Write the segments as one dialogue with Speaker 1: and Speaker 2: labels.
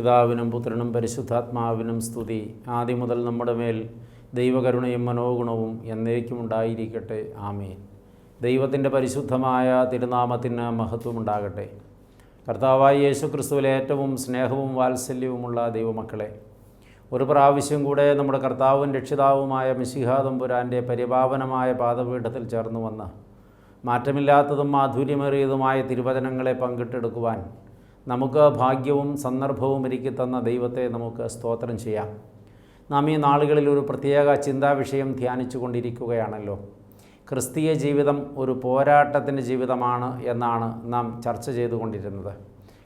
Speaker 1: പിതാവിനും പുത്രനും പരിശുദ്ധാത്മാവിനും സ്തുതി. ആദ്യം മുതൽ നമ്മുടെ മേൽ ദൈവകരുണയും മനോഗുണവും എന്നേക്കും ഉണ്ടായിരിക്കട്ടെ. ആമേൻ. ദൈവത്തിന്റെ പരിശുദ്ധമായ തിരുനാമത്തിന് മഹത്വമുണ്ടാകട്ടെ കർത്താവായ യേശു ക്രിസ്തുവിലെ ഏറ്റവും സ്നേഹവും വാത്സല്യവുമുള്ള ദൈവമക്കളെ ഒരു പ്രാവശ്യം കൂടെ നമ്മുടെ കർത്താവും രക്ഷിതാവുമായ മിശിഹാതമ്പുരാന്റെ പരിപാവനമായ പാദപീഠത്തിൽ ചേർന്ന് വന്ന് മാറ്റമില്ലാത്തതും മാധുര്യമേറിയതുമായ തിരുവചനങ്ങളെ പങ്കിട്ടെടുക്കുവാൻ നമുക്ക് ഭാഗ്യവും സന്ദർഭവും ഒരുക്കി തന്ന ദൈവത്തെ നമുക്ക് സ്തോത്രം ചെയ്യാം. നാം ഈ നാളുകളിൽ ഒരു പ്രത്യേക ചിന്താവിഷയം ധ്യാനിച്ചു കൊണ്ടിരിക്കുകയാണല്ലോ. ക്രിസ്തീയ ജീവിതം ഒരു പോരാട്ടത്തിന്റെ ജീവിതമാണ് എന്നാണ് നാം ചർച്ച ചെയ്തുകൊണ്ടിരുന്നത്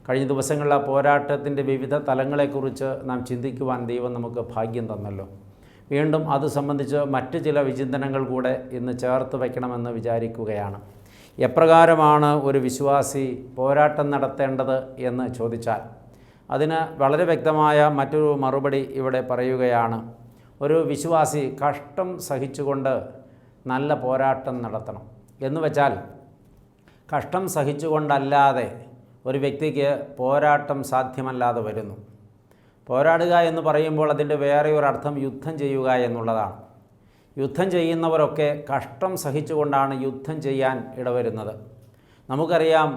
Speaker 1: കഴിഞ്ഞ ദിവസങ്ങളിൽ ആ പോരാട്ടത്തിന്റെ വിവിധ തലങ്ങളെക്കുറിച്ച് നാം ചിന്തിക്കുവാൻ ദൈവം നമുക്ക് ഭാഗ്യം തന്നല്ലോ. വീണ്ടും അത് സംബന്ധിച്ച് മറ്റ് ചില വിചിന്തനങ്ങൾ കൂടെ ഇന്ന് ചേർത്ത് വയ്ക്കണമെന്ന് വിചാരിക്കുകയാണ്. എപ്രകാരമാണ് ഒരു വിശ്വാസി പോരാട്ടം നടത്തേണ്ടത് എന്ന് ചോദിച്ചാൽ അതിന് വളരെ വ്യക്തമായ മറ്റൊരു മറുപടി ഇവിടെ പറയുകയാണ്. ഒരു വിശ്വാസി കഷ്ടം സഹിച്ചുകൊണ്ട് നല്ല പോരാട്ടം നടത്തണം. എന്ന് വെച്ചാൽ കഷ്ടം സഹിച്ചുകൊണ്ടല്ലാതെ ഒരു വ്യക്തിക്ക് പോരാട്ടം സാധ്യമല്ലാതെ വരുന്നു. പോരാടുക എന്ന് പറയുമ്പോൾ അതിന്റെ വേറെ ഒരു അർത്ഥം യുദ്ധം ചെയ്യുക എന്നുള്ളതാണ്. യുദ്ധം ചെയ്യുന്നവരൊക്കെ കഷ്ടം സഹിച്ചുകൊണ്ടാണ് യുദ്ധം ചെയ്യാൻ ഇടവരുന്നത്. നമുക്കറിയാം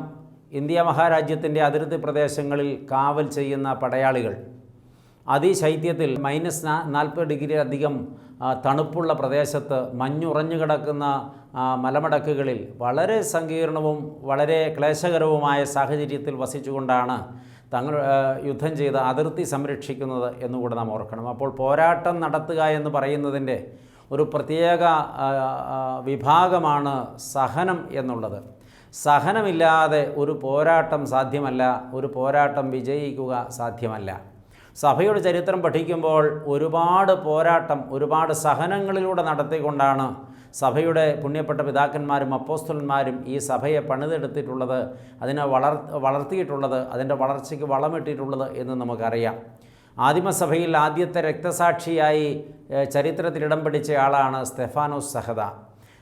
Speaker 1: ഇന്ത്യ മഹാരാജ്യത്തിന്റെ അതിർത്തി പ്രദേശങ്ങളിൽ കാവൽ ചെയ്യുന്ന പടയാളികൾ. അതിശൈത്യത്തിൽ മൈനസ് നാൽപ്പത് ഡിഗ്രി അധികം തണുപ്പുള്ള പ്രദേശത്ത് മഞ്ഞുറഞ്ഞു കിടക്കുന്ന മലമടക്കുകളിൽ വളരെ സങ്കീർണവും വളരെ ക്ലേശകരവുമായ സാഹചര്യത്തിൽ വസിച്ചുകൊണ്ടാണ് തങ്ങൾ യുദ്ധം ചെയ്ത് അതിർത്തി സംരക്ഷിക്കുന്നത് എന്നുകൂടെ നാം ഓർക്കണം. അപ്പോൾ പോരാട്ടം നടത്തുക എന്ന് പറയുന്നതിന്റെ ഒരു പ്രത്യേക വിഭാഗമാണ് സഹനം എന്നുള്ളത്. സഹനമില്ലാതെ ഒരു പോരാട്ടം സാധ്യമല്ല ഒരു പോരാട്ടം വിജയിക്കുക സാധ്യമല്ല. സഭയുടെ ചരിത്രം പഠിക്കുമ്പോൾ ഒരുപാട് പോരാട്ടം ഒരുപാട് സഹനങ്ങളിലൂടെ നടത്തിക്കൊണ്ടാണ് സഭയുടെ പുണ്യപ്പെട്ട പിതാക്കന്മാരും അപ്പോസ്തലന്മാരും ഈ സഭയെ പണിതെടുത്തിട്ടുള്ളത് അതിനെ വളർ വളർത്തിയിട്ടുള്ളത് അതിന്റെ വളർച്ചയ്ക്ക് വളമിട്ടിട്ടുള്ളത് എന്ന് നമുക്കറിയാം. ആദിമസഭയിൽ ആദ്യത്തെ രക്തസാക്ഷിയായി ചരിത്രത്തിൽ ഇടം പിടിച്ച ആളാണ് സ്തെഫാനോസ് സഹദ.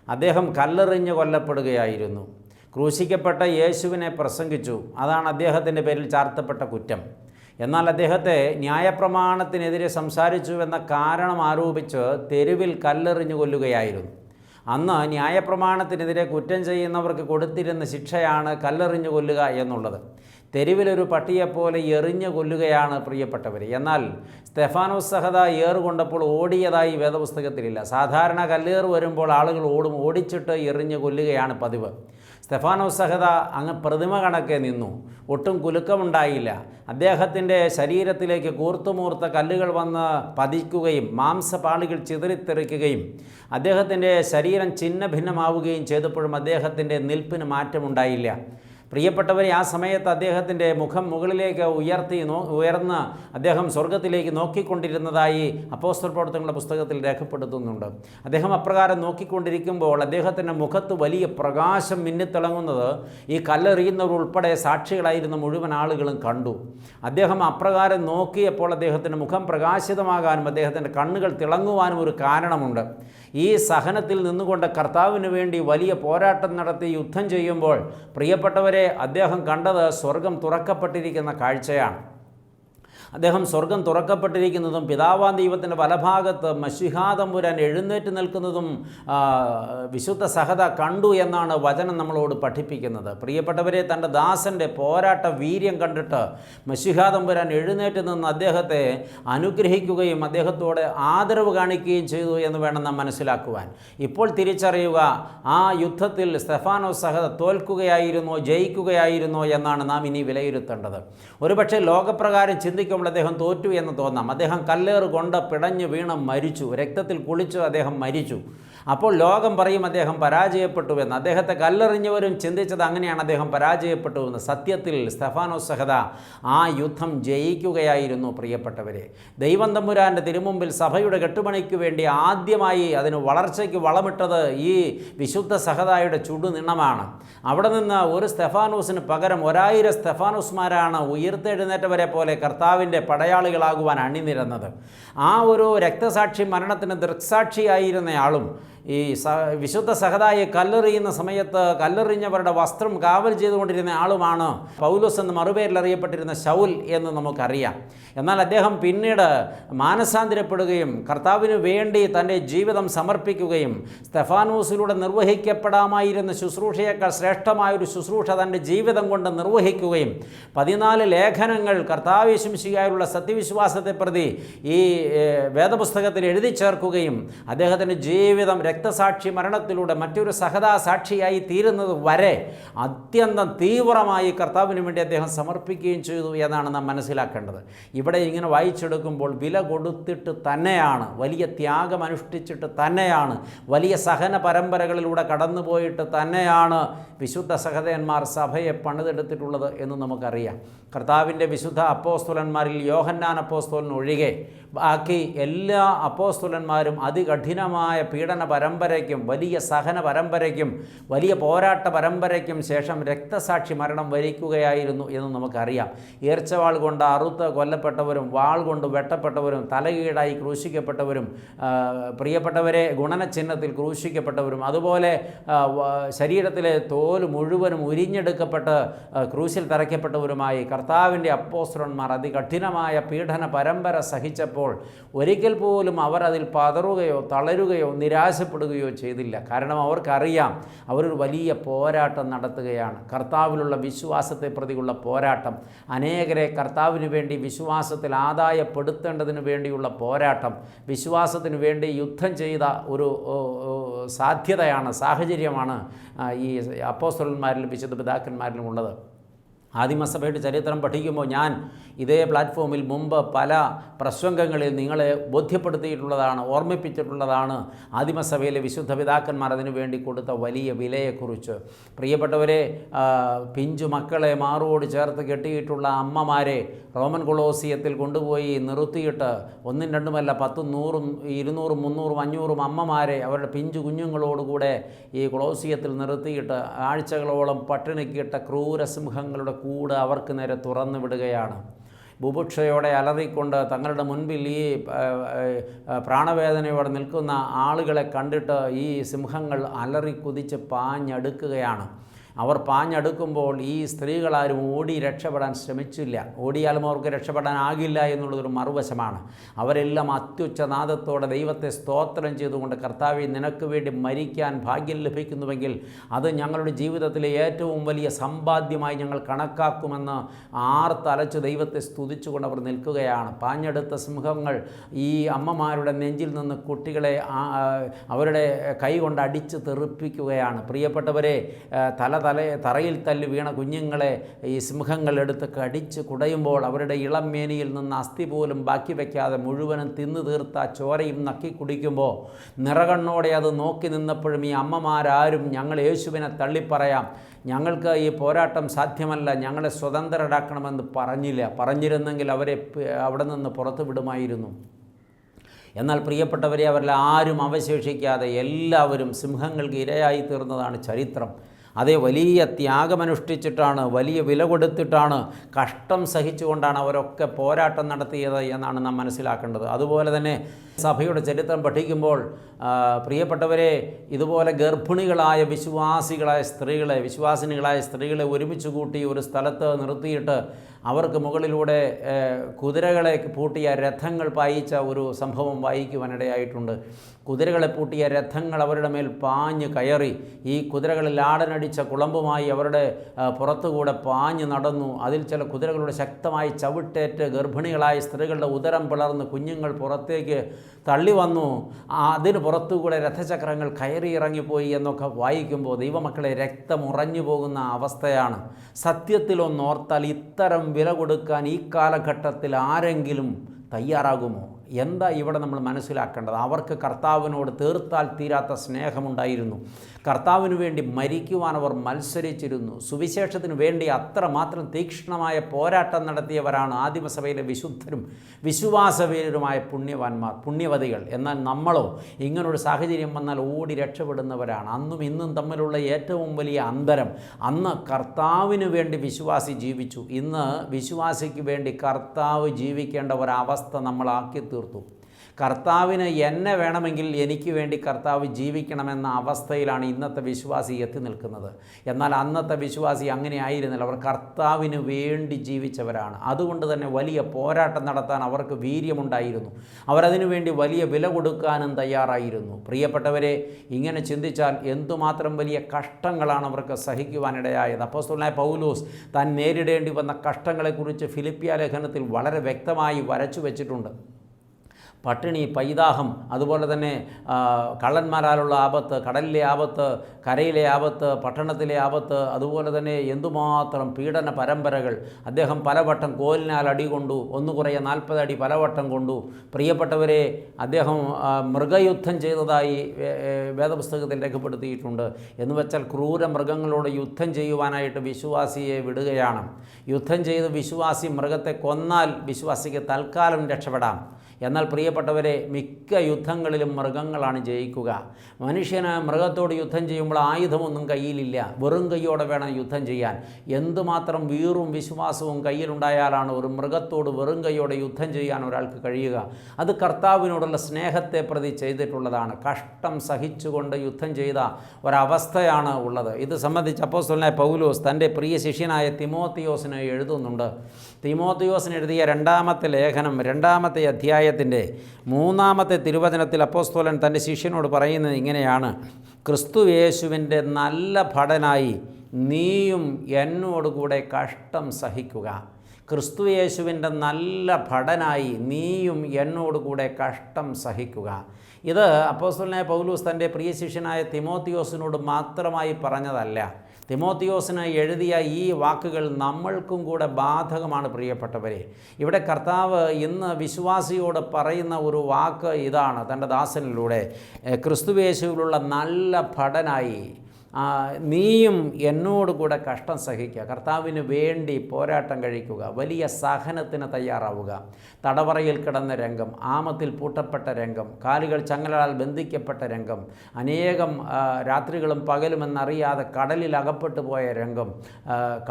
Speaker 1: അദ്ദേഹം കല്ലെറിഞ്ഞ് കൊല്ലപ്പെടുകയായിരുന്നു. ക്രൂശിക്കപ്പെട്ട യേശുവിനെ പ്രസംഗിച്ചു. അതാണ് അദ്ദേഹത്തിന്റെ പേരിൽ ചാർത്തപ്പെട്ട കുറ്റം. എന്നാൽ അദ്ദേഹത്തെ ന്യായപ്രമാണത്തിനെതിരെ സംസാരിച്ചു എന്ന കാരണം ആരോപിച്ച് തെരുവിൽ കല്ലെറിഞ്ഞു കൊല്ലുകയായിരുന്നു. അന്ന് ന്യായപ്രമാണത്തിനെതിരെ കുറ്റം ചെയ്യുന്നവർക്ക് കൊടുത്തിരുന്ന ശിക്ഷയാണ് കല്ലെറിഞ്ഞു കൊല്ലുക എന്നുള്ളത്. തെരുവിലൊരു പട്ടിയെപ്പോലെ എറിഞ്ഞു കൊല്ലുകയാണ് പ്രിയപ്പെട്ടവർ എന്നാൽ സ്തെഫാനോസ് സഹദ ഏറ് കൊണ്ടപ്പോൾ ഓടിയതായി വേദപുസ്തകത്തിലില്ല. സാധാരണ കല്ലേറ് വരുമ്പോൾ ആളുകൾ ഓടും ഓടിച്ചിട്ട് എറിഞ്ഞു കൊല്ലുകയാണ് പതിവ്. സ്തെഫാനോസ് സഹദ അങ്ങ് പ്രതിമ കണക്കെ നിന്നു. ഒട്ടും കുലുക്കമുണ്ടായില്ല. അദ്ദേഹത്തിന്റെ ശരീരത്തിലേക്ക് കൂർത്തുമൂർത്ത കല്ലുകൾ വന്ന് പതിക്കുകയും മാംസപാളികൾ ചിതറിത്തെറിക്കുകയും അദ്ദേഹത്തിന്റെ ശരീരം ഛിന്ന ഭിന്നമാവുകയും ചെയ്തപ്പോഴും അദ്ദേഹത്തിന്റെ നിൽപ്പിന് മാറ്റമുണ്ടായില്ല. പ്രിയപ്പെട്ടവരെ ആ സമയത്ത് അദ്ദേഹത്തിന്റെ മുഖം മുകളിലേക്ക് ഉയർത്തി നോ ഉയർന്ന് അദ്ദേഹം സ്വർഗത്തിലേക്ക് നോക്കിക്കൊണ്ടിരുന്നതായി അപ്പോസ്റ്റർ പ്രവർത്തനങ്ങളുടെ പുസ്തകത്തിൽ രേഖപ്പെടുത്തുന്നുണ്ട്. അദ്ദേഹം അപ്രകാരം നോക്കിക്കൊണ്ടിരിക്കുമ്പോൾ അദ്ദേഹത്തിന്റെ മുഖത്ത് വലിയ പ്രകാശം മിന്നിത്തിളങ്ങുന്നത് ഈ കല്ലെറിയുന്നവർ ഉൾപ്പെടെ സാക്ഷികളായിരുന്ന മുഴുവൻ ആളുകളും കണ്ടു. അദ്ദേഹം അപ്രകാരം നോക്കിയപ്പോൾ അദ്ദേഹത്തിന്റെ മുഖം പ്രകാശിതമാകാനും അദ്ദേഹത്തിന്റെ കണ്ണുകൾ തിളങ്ങുവാനും ഒരു കാരണമുണ്ട്. ഈ സഹനത്തിൽ നിന്നുകൊണ്ട് കർത്താവിന് വേണ്ടി വലിയ പോരാട്ടം നടത്തി യുദ്ധം ചെയ്യുമ്പോൾ പ്രിയപ്പെട്ടവരെ അദ്ദേഹം കണ്ടത് സ്വർഗം തുറക്കപ്പെട്ടിരിക്കുന്ന കാഴ്ചയാണ്. അദ്ദേഹം സ്വർഗം തുറക്കപ്പെട്ടിരിക്കുന്നതും പിതാവാൻ ദൈവത്തിന്റെ വലഭാഗത്ത് മഷിഹാതമ്പുരാൻ എഴുന്നേറ്റ് നിൽക്കുന്നതും വിശുദ്ധ സഹത കണ്ടു എന്നാണ് വചനം നമ്മളോട് പഠിപ്പിക്കുന്നത്. പ്രിയപ്പെട്ടവരെ തന്റെ ദാസന്റെ പോരാട്ട വീര്യം കണ്ടിട്ട് മഷിഹാതമ്പുരാൻ എഴുന്നേറ്റ് നിന്ന് അദ്ദേഹത്തെ അനുഗ്രഹിക്കുകയും അദ്ദേഹത്തോട് ആദരവ് കാണിക്കുകയും ചെയ്തു എന്ന് വേണം നാം മനസ്സിലാക്കുവാൻ. ഇപ്പോൾ തിരിച്ചറിയുക ആ യുദ്ധത്തിൽ സ്തെഫാനോ സഹത തോൽക്കുകയായിരുന്നോ ജയിക്കുകയായിരുന്നോ എന്നാണ് നാം ഇനി വിലയിരുത്തേണ്ടത്. ഒരുപക്ഷെ ലോകപ്രകാരം ചിന്തിക്കുമ്പോൾ അദ്ദേഹം തോറ്റു എന്ന് തോന്നാം. അദ്ദേഹം കല്ലേറ് കൊണ്ട് പിടഞ്ഞു വീണ് മരിച്ചു. രക്തത്തിൽ കുളിച്ചു അദ്ദേഹം മരിച്ചു. അപ്പോൾ ലോകം പറയും അദ്ദേഹം പരാജയപ്പെട്ടു എന്ന്. അദ്ദേഹത്തെ കല്ലെറിഞ്ഞവരും ചിന്തിച്ചത് അങ്ങനെയാണ്. അദ്ദേഹം പരാജയപ്പെട്ടു എന്ന്. സത്യത്തിൽ സ്തഫാനോ സഹദ ആ യുദ്ധം ജയിക്കുകയായിരുന്നു പ്രിയപ്പെട്ടവരെ. ദൈവം തമ്പുരാന്റെ തിരുമുമ്പിൽ സഭയുടെ കെട്ടുപണിക്ക് വേണ്ടി ആദ്യമായി അതിന് വളർച്ചയ്ക്ക് വളമിട്ടത് ഈ വിശുദ്ധ സഹദായുടെ ചുടുനിണമാണ്. അവിടെ നിന്ന് ഒരു സ്തെഫാനോസിന് പകരം ഒരായിരം സ്തെഫാനോസ്മാരാണ് ഉയർത്തെഴുന്നേറ്റവരെ പോലെ കർത്താവിന്റെ പടയാളികളാകുവാൻ അണിനിരന്നത്. ആ ഒരു രക്തസാക്ഷി മരണത്തിന് ദൃക്സാക്ഷിയായിരുന്നയാളും ഈ വിശുദ്ധ സഹതായി കല്ലെറിയുന്ന സമയത്ത് കല്ലെറിഞ്ഞവരുടെ വസ്ത്രം കാവൽ ചെയ്തുകൊണ്ടിരുന്ന ആളുമാണ് പൗലോസ് എന്ന് മറുപേരിൽ അറിയപ്പെട്ടിരുന്ന ശൗൽ എന്ന് നമുക്കറിയാം. എന്നാൽ അദ്ദേഹം പിന്നീട് മാനസാന്തരപ്പെടുകയും കർത്താവിന് വേണ്ടി തന്റെ ജീവിതം സമർപ്പിക്കുകയും സ്തെഫാനോസിലൂടെ നിർവഹിക്കപ്പെടാമായിരുന്ന ശുശ്രൂഷയേക്കാൾ ശ്രേഷ്ഠമായ ഒരു ശുശ്രൂഷ തന്റെ ജീവിതം കൊണ്ട് നിർവഹിക്കുകയും പതിനാല് ലേഖനങ്ങൾ കർത്താവേശംശിയായുള്ള സത്യവിശ്വാസത്തെ പ്രതി ഈ വേദപുസ്തകത്തിൽ എഴുതി ചേർക്കുകയും അദ്ദേഹത്തിന്റെ ജീവിതം രക്തസാക്ഷി മരണത്തിലൂടെ മറ്റൊരു സഹതാ സാക്ഷിയായി തീരുന്നത് വരെ അത്യന്തം തീവ്രമായി കർത്താവിന് വേണ്ടി അദ്ദേഹം സമർപ്പിക്കുകയും ചെയ്തു എന്നാണ് നാം മനസ്സിലാക്കേണ്ടത്. ഇവിടെ ഇങ്ങനെ വായിച്ചെടുക്കുമ്പോൾ വില കൊടുത്തിട്ട് തന്നെയാണ് വലിയ ത്യാഗം അനുഷ്ഠിച്ചിട്ട് തന്നെയാണ് വലിയ സഹന പരമ്പരകളിലൂടെ കടന്നുപോയിട്ട് തന്നെയാണ് വിശുദ്ധ സഹതയന്മാർ സഭയെ പണിതെടുത്തിട്ടുള്ളത് എന്ന് നമുക്കറിയാം. കർത്താവിന്റെ വിശുദ്ധ അപ്പോസ്തുലന്മാരിൽ യോഹന്നാൻ അപ്പോസ്തോലൻ ഒഴികെ ബാക്കി എല്ലാ അപ്പോസ്തുലന്മാരും അതികഠിനമായ പീഡന പരമ്പരയ്ക്കും വലിയ സഹന പരമ്പരയ്ക്കും വലിയ പോരാട്ട പരമ്പരയ്ക്കും ശേഷം രക്തസാക്ഷി മരണം വരിക്കുകയായിരുന്നു എന്ന് നമുക്കറിയാം. ഈർച്ചവാൾ കൊണ്ട് അറുത്ത് കൊല്ലപ്പെട്ടവരും വാൾ കൊണ്ട് വെട്ടപ്പെട്ടവരും തലകീടായി ക്രൂശിക്കപ്പെട്ടവരും പ്രിയപ്പെട്ടവരെ ഗുണനചിഹ്നത്തിൽ ക്രൂശിക്കപ്പെട്ടവരും അതുപോലെ ശരീരത്തിലെ തോൽ മുഴുവനും ഉരിഞ്ഞെടുക്കപ്പെട്ട് ക്രൂശിൽ തറയ്ക്കപ്പെട്ടവരുമായി കർത്താവിന്റെ അപ്പോസ്തുലന്മാർ അതികഠിനമായ പീഡന പരമ്പര സഹിച്ചപ്പോൾ ഒരിക്കൽ പോലും അവർ അതിൽ പതറുകയോ തളരുകയോ നിരാശപ്പെടുകയോ ചെയ്തില്ല. കാരണം അവർക്കറിയാം അവരൊരു വലിയ പോരാട്ടം നടത്തുകയാണ്. കർത്താവിലുള്ള വിശ്വാസത്തെ പ്രതിയുള്ള പോരാട്ടം അനേകരെ കർത്താവിന് വേണ്ടി വിശ്വാസത്തിൽ ആദായപ്പെടുത്തേണ്ടതിന് വേണ്ടിയുള്ള പോരാട്ടം വിശ്വാസത്തിന് വേണ്ടി യുദ്ധം ചെയ്ത ഒരു സാധ്യതയാണ് സാഹചര്യമാണ് ഈ അപ്പോസ്റ്റലന്മാരിലും വിശുദ്ധ പിതാക്കന്മാരിലും ഉള്ളത്. ആദിമസഭയുടെ ചരിത്രം പഠിക്കുമ്പോൾ ഞാൻ ഇതേ പ്ലാറ്റ്ഫോമിൽ മുമ്പ് പല പ്രസംഗങ്ങളിൽ നിങ്ങളെ ബോധ്യപ്പെടുത്തിയിട്ടുള്ളതാണ് ഓർമ്മിപ്പിച്ചിട്ടുള്ളതാണ്. ആദിമസഭയിലെ വിശുദ്ധ പിതാക്കന്മാർ അതിനു വേണ്ടി കൊടുത്ത വലിയ വിലയെക്കുറിച്ച്. പ്രിയപ്പെട്ടവരെ പിഞ്ചു മക്കളെ മാറോട് ചേർത്ത് കെട്ടിയിട്ടുള്ള അമ്മമാരെ റോമൻ കൊളോസിയത്തിൽ കൊണ്ടുപോയി നിർത്തിയിട്ട് ഒന്നും രണ്ടുമല്ല പത്തും നൂറും ഇരുന്നൂറും മുന്നൂറും അഞ്ഞൂറും അമ്മമാരെ അവരുടെ പിഞ്ചു കുഞ്ഞുങ്ങളോടുകൂടെ ഈ കൊളോസിയത്തിൽ നിർത്തിയിട്ട് ആഴ്ചകളോളം പട്ടിണിക്കിട്ട ക്രൂരസിംഹങ്ങളുടെ കൂട് അവർക്ക് നേരെ തുറന്നു വിടുകയാണ്. ബുഭുക്ഷയോടെ അലറിക്കൊണ്ട് തങ്ങളുടെ മുൻപിൽ ഈ പ്രാണവേദനയോടെ നിൽക്കുന്ന ആളുകളെ കണ്ടിട്ട് ഈ സിംഹങ്ങൾ അലറി കുതിച്ച് പാഞ്ഞടുക്കുകയാണ്. അവർ പാഞ്ഞടുക്കുമ്പോൾ ഈ സ്ത്രീകളാരും ഓടി രക്ഷപ്പെടാൻ ശ്രമിച്ചില്ല. ഓടിയാലും അവർക്ക് രക്ഷപ്പെടാനാകില്ല എന്നുള്ളതൊരു മറുവശമാണ്. അവരെല്ലാം അത്യുച്ചനാദത്തോടെ ദൈവത്തെ സ്തോത്രം ചെയ്തുകൊണ്ട് കർത്താവെ നിനക്ക് വേണ്ടി മരിക്കാൻ ഭാഗ്യം ലഭിക്കുന്നുവെങ്കിൽ അത് ഞങ്ങളുടെ ജീവിതത്തിലെ ഏറ്റവും വലിയ സമ്പാദ്യമായി ഞങ്ങൾ കണക്കാക്കുമെന്ന് ആർത്തലച്ച് ദൈവത്തെ സ്തുതിച്ചുകൊണ്ട് അവർ നിൽക്കുകയാണ്. പാഞ്ഞെടുത്ത സിംഹങ്ങൾ ഈ അമ്മമാരുടെ നെഞ്ചിൽ നിന്ന് കുട്ടികളെ അവരുടെ കൈ കൊണ്ട് അടിച്ച് തെറിപ്പിക്കുകയാണ്. പ്രിയപ്പെട്ടവരെ തല തല തറയിൽ തല്ലി വീണ കുഞ്ഞുങ്ങളെ ഈ സിംഹങ്ങൾ എടുത്ത് കടിച്ച് കുടയുമ്പോൾ അവരുടെ ഇളം മേനിയിൽ നിന്ന് അസ്ഥി പോലും ബാക്കി വയ്ക്കാതെ മുഴുവനും തിന്നു തീർത്ത ചോരയും നക്കി കുടിക്കുമ്പോൾ നിറകണ്ണോടെ അത് നോക്കി നിന്നപ്പോഴും ഈ അമ്മമാരാരും ഞങ്ങൾ യേശുവിനെ തള്ളിപ്പറയാം. ഞങ്ങൾക്ക് ഈ പോരാട്ടം സാധ്യമല്ല ഞങ്ങളെ സ്വതന്ത്രരാക്കണമെന്ന് പറഞ്ഞില്ല. പറഞ്ഞിരുന്നെങ്കിൽ അവരെ അവിടെ നിന്ന് പുറത്തു വിടുമായിരുന്നു. എന്നാൽ പ്രിയപ്പെട്ടവരെ അവരിൽ ആരും അവശേഷിക്കാതെ എല്ലാവരും സിംഹങ്ങൾക്ക് ഇരയായി തീർന്നതാണ് ചരിത്രം. അതേ വലിയ ത്യാഗമനുഷ്ഠിച്ചിട്ടാണ് വലിയ വില കൊടുത്തിട്ടാണ് കഷ്ടം സഹിച്ചുകൊണ്ടാണ് അവരൊക്കെ പോരാട്ടം നടത്തിയത് എന്നാണ് നാം മനസ്സിലാക്കേണ്ടത്. അതുപോലെ തന്നെ സഭയുടെ ചരിത്രം പഠിക്കുമ്പോൾ പ്രിയപ്പെട്ടവരെ ഇതുപോലെ ഗർഭിണികളായ വിശ്വാസികളായ സ്ത്രീകളെ വിശ്വാസിനികളായ സ്ത്രീകളെ ഒരുമിച്ച് കൂട്ടി ഒരു സ്ഥലത്ത് നിർത്തിയിട്ട് അവർക്ക് മുകളിലൂടെ കുതിരകളെ പൂട്ടിയ രഥങ്ങൾ പായിച്ച ഒരു സംഭവം വായിക്കുവാനിടയായിട്ടുണ്ട്. കുതിരകളെ പൂട്ടിയ രഥങ്ങൾ അവരുടെ മേൽ പാഞ്ഞ് കയറി. ഈ കുതിരകളിൽ ആടനടിച്ച കുളമ്പുമായി അവരുടെ പുറത്തുകൂടെ പാഞ്ഞ് നടന്നു. അതിൽ ചില കുതിരകളുടെ ശക്തമായി ചവിട്ടേറ്റ് ഗർഭിണികളായ സ്ത്രീകളുടെ ഉദരം പിളർന്ന് കുഞ്ഞുങ്ങൾ പുറത്തേക്ക് തള്ളി വന്നു. അതിന് പുറത്തുകൂടെ രഥചക്രങ്ങൾ കയറി ഇറങ്ങിപ്പോയി എന്നൊക്കെ വായിക്കുമ്പോൾ ദൈവമക്കളെ രക്തം ഉറഞ്ഞു പോകുന്ന അവസ്ഥയാണ്. സത്യത്തിലൊന്നോർത്താൽ ഇത്തരം വില കൊടുക്കാൻ ഈ കാലഘട്ടത്തിൽ ആരെങ്കിലും തയ്യാറാകുമോ? എന്താ ഇവിടെ നമ്മൾ മനസ്സിലാക്കേണ്ടത്? അവർക്ക് കർത്താവിനോട് തീർത്താൽ തീരാത്ത സ്നേഹമുണ്ടായിരുന്നു. കർത്താവിന് വേണ്ടി മരിക്കുവാൻ അവർ മത്സരിച്ചിരുന്നു. സുവിശേഷത്തിന് വേണ്ടി അത്രമാത്രം തീക്ഷ്ണമായ പോരാട്ടം നടത്തിയവരാണ് ആദിമസഭയിലെ വിശുദ്ധരും വിശ്വാസവീരരുമായ പുണ്യവാന്മാർ പുണ്യവതികൾ. എന്നാൽ നമ്മളോ ഇങ്ങനൊരു സാഹചര്യം വന്നാൽ ഓടി രക്ഷപ്പെടുന്നവരാണ്. അന്നും ഇന്നും തമ്മിലുള്ള ഏറ്റവും വലിയ അന്തരം അന്ന് കർത്താവിന് വേണ്ടി വിശ്വാസി ജീവിച്ചു. ഇന്ന് വിശ്വാസിക്ക് വേണ്ടി കർത്താവ് ജീവിക്കേണ്ട ഒരവസ്ഥ നമ്മളാക്കി തീർത്തു കർത്താവിന് എന്നെ വേണമെങ്കിൽ എനിക്ക് വേണ്ടി കർത്താവ് ജീവിക്കണമെന്ന അവസ്ഥയിലാണ് ഇന്നത്തെ വിശ്വാസി എത്തി നിൽക്കുന്നത്. എന്നാൽ അന്നത്തെ വിശ്വാസി അങ്ങനെ ആയിരുന്നില്ല. അവർ കർത്താവിന് വേണ്ടി ജീവിച്ചവരാണ്. അതുകൊണ്ട് തന്നെ വലിയ പോരാട്ടം നടത്താൻ അവർക്ക് വീര്യമുണ്ടായിരുന്നു. അവരതിനു വേണ്ടി വലിയ വില കൊടുക്കാനും തയ്യാറായിരുന്നു. പ്രിയപ്പെട്ടവരെ ഇങ്ങനെ ചിന്തിച്ചാൽ എന്തുമാത്രം വലിയ കഷ്ടങ്ങളാണ് അവർക്ക് സഹിക്കുവാനിടയായത്. അപ്പോസ്തുലായ പൗലോസ് താൻ നേരിടേണ്ടി വന്ന കഷ്ടങ്ങളെക്കുറിച്ച് ഫിലിപ്പിയ ലേഖനത്തിൽ വളരെ വ്യക്തമായി വരച്ചു വെച്ചിട്ടുണ്ട്. പട്ടിണി പൈതാഹം അതുപോലെ തന്നെ കള്ളന്മാരാലുള്ള ആപത്ത് കടലിലെ ആപത്ത് കരയിലെ ആപത്ത് പട്ടണത്തിലെ ആപത്ത് അതുപോലെ തന്നെ എന്തുമാത്രം പീഡന പരമ്പരകൾ. അദ്ദേഹം പലവട്ടം കോലിനാൽ അടി കൊണ്ടു ഒന്ന് കുറയെ നാൽപ്പത് അടി പലവട്ടം കൊണ്ടു. പ്രിയപ്പെട്ടവരെ അദ്ദേഹം മൃഗയുദ്ധം ചെയ്തതായി വേദപുസ്തകത്തിൽ രേഖപ്പെടുത്തിയിട്ടുണ്ട്. എന്ന് വെച്ചാൽ ക്രൂര മൃഗങ്ങളോട് യുദ്ധം ചെയ്യുവാനായിട്ട് വിശ്വാസിയെ വിടുകയാണ്. യുദ്ധം ചെയ്ത് വിശ്വാസി മൃഗത്തെ കൊന്നാൽ വിശ്വാസിക്ക് തൽക്കാലം രക്ഷപ്പെടാം. എന്നാൽ പ്രിയപ്പെട്ടവരെ മിക്ക യുദ്ധങ്ങളിലും മൃഗങ്ങളാണ് ജയിക്കുക. മനുഷ്യന് മൃഗത്തോട് യുദ്ധം ചെയ്യുമ്പോൾ ആയുധമൊന്നും കയ്യിലില്ല. വെറും കൈയോടെ വേണം യുദ്ധം ചെയ്യാൻ. എന്തുമാത്രം വീറും വിശ്വാസവും കയ്യിലുണ്ടായാലാണ് ഒരു മൃഗത്തോട് വെറും കൈയോടെ യുദ്ധം ചെയ്യാൻ ഒരാൾക്ക് കഴിയുക? അത് കർത്താവിനോടുള്ള സ്നേഹത്തെ പ്രതി ചെയ്തിട്ടുള്ളതാണ്. കഷ്ടം സഹിച്ചുകൊണ്ട് യുദ്ധം ചെയ്ത ഒരവസ്ഥയാണ് ഉള്ളത്. ഇത് സംബന്ധിച്ച് അപ്പോസ്തലനായ പൗലോസ് തന്റെ പ്രിയ ശിഷ്യനായ തിമോത്തിയോസിനെ എഴുതുന്നുണ്ട്. തിമോത്തിയോസിന് എഴുതിയ രണ്ടാമത്തെ ലേഖനം രണ്ടാമത്തെ അധ്യായത്തിന്റെ മൂന്നാമത്തെ തിരുവചനത്തിൽ അപ്പോസ്തോലൻ തന്റെ ശിഷ്യനോട് പറയുന്നത് ഇങ്ങനെയാണ്. ക്രിസ്തു യേശുവിന്റെ നല്ല ഭടനായി നീയും എന്നോട് കൂടെ കഷ്ടം സഹിക്കുക. ക്രിസ്തു യേശുവിന്റെ നല്ല ഭടനായി നീയും എന്നോട് കൂടെ കഷ്ടം സഹിക്കുക. ഇത് അപ്പോസ്തലനായ പൗലൂസ് തന്റെ പ്രിയ ശിഷ്യനായ തിമോത്തിയോസിനോട് മാത്രമായി പറഞ്ഞതല്ല. തിമോത്തിയോസിന് എഴുതിയ ഈ വാക്കുകൾ നമ്മൾക്കും കൂടെ ബാധകമാണ് പ്രിയപ്പെട്ടവരെ. ഇവിടെ കർത്താവ് ഇന്ന് വിശ്വാസിയോട് പറയുന്ന ഒരു വാക്ക് ഇതാണ് തന്റെ ദാസനിലൂടെ. "എ, ക്രിസ്തുവേശുവിലുള്ള നല്ല ഭടനായി നീയും എന്നോട് കൂടെ കഷ്ടം സഹിക്കുക. കർത്താവിന് വേണ്ടി പോരാട്ടം കഴിക്കുക. വലിയ സഹനത്തിന് തയ്യാറാവുക. തടവറയിൽ കിടന്ന രംഗം ആമത്തിൽ പൂട്ടപ്പെട്ട രംഗം കാലുകൾ ചങ്ങലാൽ ബന്ധിക്കപ്പെട്ട രംഗം അനേകം രാത്രികളും പകലുമെന്നറിയാതെ കടലിൽ അകപ്പെട്ടു പോയ രംഗം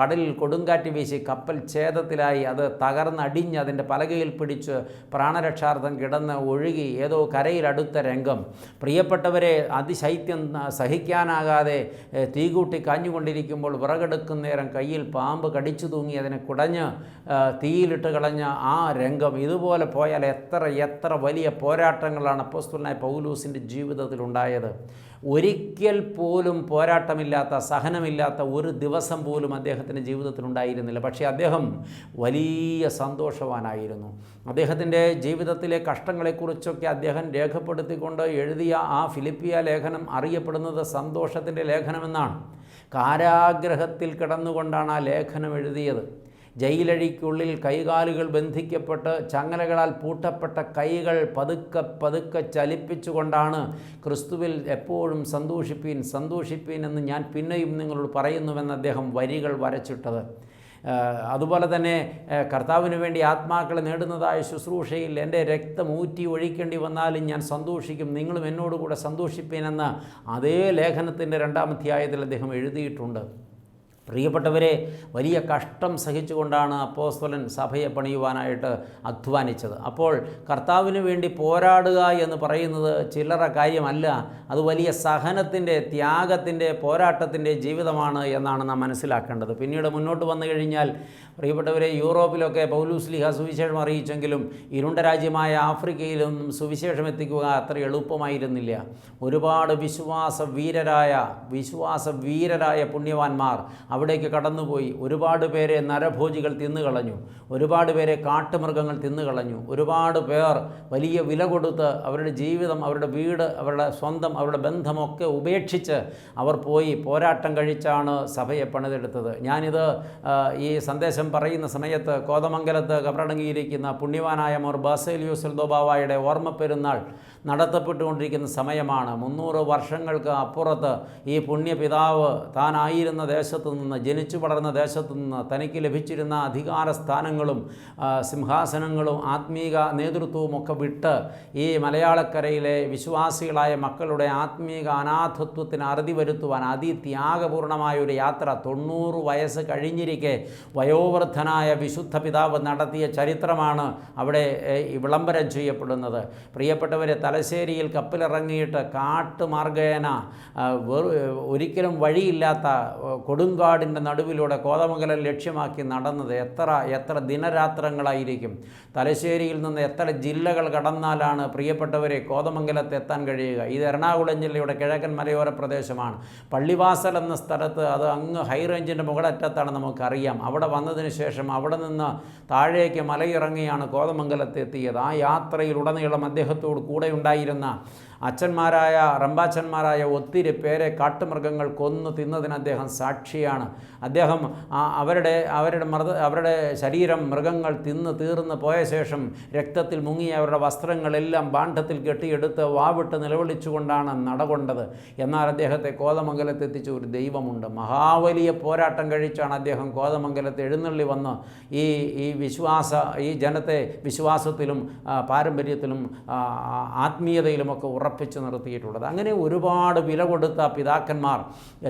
Speaker 1: കടലിൽ കൊടുങ്കാറ്റ് വീശി കപ്പൽ ഛേദത്തിലായി അത് തകർന്നടിഞ്ഞ് അതിന്റെ പലകയിൽ പിടിച്ച് പ്രാണരക്ഷാർത്ഥം കിടന്ന് ഒഴുകി ഏതോ കരയിലടുത്ത രംഗം. പ്രിയപ്പെട്ടവരെ അതിശൈത്യം സഹിക്കാനാകാതെ തീകൂട്ടി കാഞ്ഞുകൊണ്ടിരിക്കുമ്പോൾ വിറകെടുക്കുന്ന നേരം കയ്യിൽ പാമ്പ് കടിച്ചു തൂങ്ങി അതിനെ കുടഞ്ഞ് തീയിലിട്ട് കളഞ്ഞ ആ രംഗം. ഇതുപോലെ പോയാൽ എത്ര എത്ര വലിയ പോരാട്ടങ്ങളാണ് അപ്പോസ്തുലനായ പൗലൂസിന്റെ ജീവിതത്തിലുണ്ടായത്. ഒരിക്കൽ പോലും പോരാട്ടമില്ലാത്ത സഹനമില്ലാത്ത ഒരു ദിവസം പോലും അദ്ദേഹത്തിന്റെ ജീവിതത്തിൽ ഉണ്ടായിരുന്നില്ല പക്ഷേ അദ്ദേഹം വലിയ സന്തോഷവാനായിരുന്നു. അദ്ദേഹത്തിന്റെ ജീവിതത്തിലെ കഷ്ടങ്ങളെക്കുറിച്ചൊക്കെ അദ്ദേഹം രേഖപ്പെടുത്തിക്കൊണ്ട് എഴുതിയ ആ ഫിലിപ്പിയ ലേഖനം അറിയപ്പെടുന്നത് സന്തോഷത്തിന്റെ ലേഖനമെന്നാണ്. കാരാഗ്രഹത്തിൽ കിടന്നുകൊണ്ടാണ് ആ ലേഖനം എഴുതിയത്. ജയിലഴിക്കുള്ളിൽ കൈകാലുകൾ ബന്ധിക്കപ്പെട്ട് ചങ്ങലകളാൽ പൂട്ടപ്പെട്ട കൈകൾ പതുക്കെ പതുക്കെ ചലിപ്പിച്ചുകൊണ്ടാണ് ക്രിസ്തുവിൽ എപ്പോഴും സന്തോഷിപ്പീൻ സന്തോഷിപ്പീൻ എന്ന് ഞാൻ പിന്നെയും നിങ്ങളോട് പറയുന്നുവെന്ന് അദ്ദേഹം വരികൾ വരച്ചിട്ടത്. അതുപോലെ തന്നെ കർത്താവിന് വേണ്ടി ആത്മാക്കളെ നേടുന്നതായ ശുശ്രൂഷയിൽ എന്റെ രക്തം ഊറ്റി ഒഴിക്കേണ്ടി വന്നാലും ഞാൻ സന്തോഷിക്കും നിങ്ങളും എന്നോടുകൂടെ സന്തോഷിപ്പീനെന്ന് അതേ ലേഖനത്തിന്റെ രണ്ടാമധ്യായത്തിൽ അദ്ദേഹം എഴുതിയിട്ടുണ്ട്. പ്രിയപ്പെട്ടവരെ വലിയ കഷ്ടം സഹിച്ചുകൊണ്ടാണ് അപ്പോസ്തലൻ സഭയെ പണിയുവാനായിട്ട് അധ്വാനിച്ചത്. അപ്പോൾ കർത്താവിന് വേണ്ടി പോരാടുക എന്ന് പറയുന്നത് ചില്ലറ കാര്യമല്ല. അത് വലിയ സഹനത്തിന്റെ ത്യാഗത്തിന്റെ പോരാട്ടത്തിന്റെ ജീവിതമാണ് എന്നാണ് നാം മനസ്സിലാക്കേണ്ടത്. പിന്നീട് മുന്നോട്ട് വന്നു കഴിഞ്ഞാൽ പ്രിയപ്പെട്ടവരെ യൂറോപ്പിലൊക്കെ പൗലൂസ്ലിഹ സുവിശേഷം അറിയിച്ചെങ്കിലും ഇരുണ്ട രാജ്യമായ ആഫ്രിക്കയിലൊന്നും സുവിശേഷം എത്തിക്കുക അത്ര എളുപ്പമായിരുന്നില്ല. ഒരുപാട് വിശ്വാസ വീരരായ വിശ്വാസ വീരരായ പുണ്യവാന്മാർ അവിടേക്ക് കടന്നുപോയി. ഒരുപാട് പേരെ നരഭോജികൾ തിന്നുകളഞ്ഞു ഒരുപാട് പേരെ കാട്ടുമൃഗങ്ങൾ തിന്നുകളഞ്ഞു ഒരുപാട് പേർ വലിയ വില കൊടുത്ത് അവരുടെ ജീവിതം അവരുടെ വീട് അവരുടെ സ്വന്തം അവരുടെ ബന്ധമൊക്കെ ഉപേക്ഷിച്ച് അവർ പോയി പോരാട്ടം കഴിച്ചാണ് സഭയെ പണിതെടുത്തത്. ഞാനിത് ഈ സന്ദേശം പറയുന്ന സമയത്ത് കോതമംഗലത്ത് കബറടങ്ങിയിരിക്കുന്ന പുണ്യവാനായ മോർ ബാസേലിയോ ദോബാവായുടെ ഓർമ്മ പെരുന്നാൾ നടത്തപ്പെട്ടുകൊണ്ടിരിക്കുന്ന സമയമാണ്. മുന്നൂറ് വർഷങ്ങൾക്ക് അപ്പുറത്ത് ഈ പുണ്യപിതാവ് താനായിരുന്ന ദേശത്തു നിന്ന് ജനിച്ചു വളർന്ന ദേശത്തു നിന്ന് തനിക്ക് ലഭിച്ചിരുന്ന അധികാര സ്ഥാനങ്ങളും സിംഹാസനങ്ങളും ആത്മീക നേതൃത്വവും ഒക്കെ വിട്ട് ഈ മലയാളക്കരയിലെ വിശ്വാസികളായ മക്കളുടെ ആത്മീക അനാഥത്വത്തിന് അറുതി വരുത്തുവാൻ അതിത്യാഗപൂർണമായ ഒരു യാത്ര തൊണ്ണൂറ് വയസ്സ് കഴിഞ്ഞിരിക്കെ വയോവൃദ്ധനായ വിശുദ്ധ പിതാവ് നടത്തിയ ചരിത്രമാണ് അവിടെ വിളംബരം ചെയ്യപ്പെടുന്നത്. പ്രിയപ്പെട്ടവരെ തലശ്ശേരിയിൽ കപ്പലിറങ്ങിയിട്ട് കാട്ടുമാർഗേന ഒരിക്കലും വഴിയില്ലാത്ത കൊടുങ്കാടിന്റെ നടുവിലൂടെ കോതമംഗലം ലക്ഷ്യമാക്കി നടന്നത് എത്ര എത്ര ദിനരാത്രങ്ങളായിരിക്കും. തലശ്ശേരിയിൽ നിന്ന് എത്ര ജില്ലകൾ കടന്നാലാണ് പ്രിയപ്പെട്ടവരെ കോതമംഗലത്ത് എത്താൻ കഴിയുക. ഇത് എറണാകുളം ജില്ലയുടെ കിഴക്കൻ മലയോര പ്രദേശമാണ്. പള്ളിവാസൽ എന്ന സ്ഥലത്ത് അത് അങ്ങ് ഹൈ റേഞ്ചിന്റെ മുകളറ്റത്താണ് നമുക്കറിയാം. അവിടെ വന്നതിന് ശേഷം അവിടെ നിന്ന് താഴേക്ക് മലയിറങ്ങിയാണ് കോതമംഗലത്ത് എത്തിയത്. ആ യാത്രയിലുടനീളം അദ്ദേഹത്തോട് കൂടെ ഉണ്ടായിരുന്ന അച്ഛന്മാരായ റമ്പാച്ചന്മാരായ ഒത്തിരി പേരെ കാട്ടുമൃഗങ്ങൾ കൊന്നു തിന്നതിന് അദ്ദേഹം സാക്ഷിയാണ്. അദ്ദേഹം അവരുടെ അവരുടെ മൃത അവരുടെ ശരീരം മൃഗങ്ങൾ തിന്ന് തീർന്ന് പോയ ശേഷം രക്തത്തിൽ മുങ്ങി അവരുടെ വസ്ത്രങ്ങളെല്ലാം ബാണ്ഡത്തിൽ കെട്ടിയെടുത്ത് വാവിട്ട് നിലവിളിച്ചുകൊണ്ടാണ് നടകൊണ്ടത്. എന്നാൽ അദ്ദേഹത്തെ കോതമംഗലത്തെത്തിച്ച ഒരു ദൈവമുണ്ട്. മഹാവലിയ പോരാട്ടം കഴിച്ചാണ് അദ്ദേഹം കോതമംഗലത്ത് എഴുന്നള്ളി വന്ന് ഈ ഈ വിശ്വാസ ഈ ജനത്തെ വിശ്വാസത്തിലും പാരമ്പര്യത്തിലും ആത്മീയതയിലുമൊക്കെ ആത്മീയതയിലുമൊക്കെ ഉറപ്പിച്ചു നിർത്തിയിട്ടുള്ളത്. അങ്ങനെ ഒരുപാട് വില കൊടുത്ത പിതാക്കന്മാർ